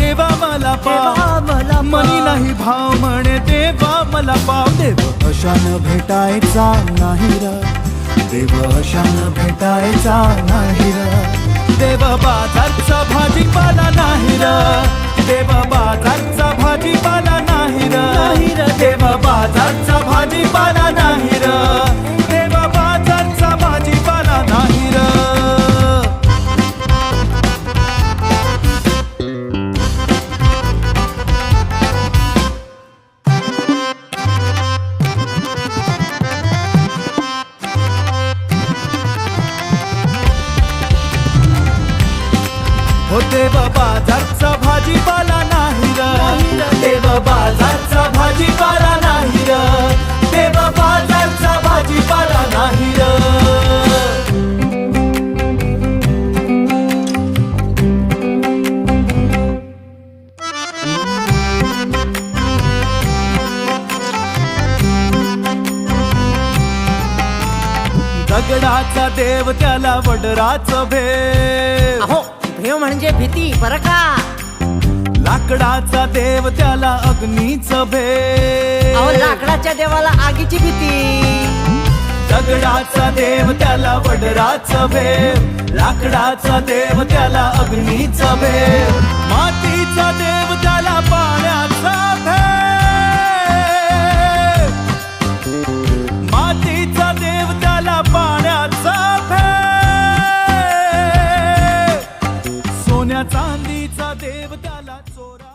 पाव. देवा मला मनी नाही भाव म्हणे देवा मला पाव. देव अशान भेटायचा नाही र. देव अशान भेटायचा नाही र. देव बाजारचा भाजीपाला नाही र. देव बाजारचा भाजीपाला नाही र. नाही र. देव बाजारचा होते बाजारचा भाजीपाला नाही र. बाबा बाजारचा भाजीपाला नाही र. बाबा बाजारचा भाजीपाला नाही र. दगडाचा देव त्याला वडराचं भेव म्हणजे भीती बरं का? लाकडाचा देव त्याला अग्नीच अहो भेव लाकडाच्या देवाला आगीची भीती. दगडाचा देव त्याला वडराच भेव लाकडाचा देव त्याला अग्नीच भेव चांदीचा देव त्याला चोरा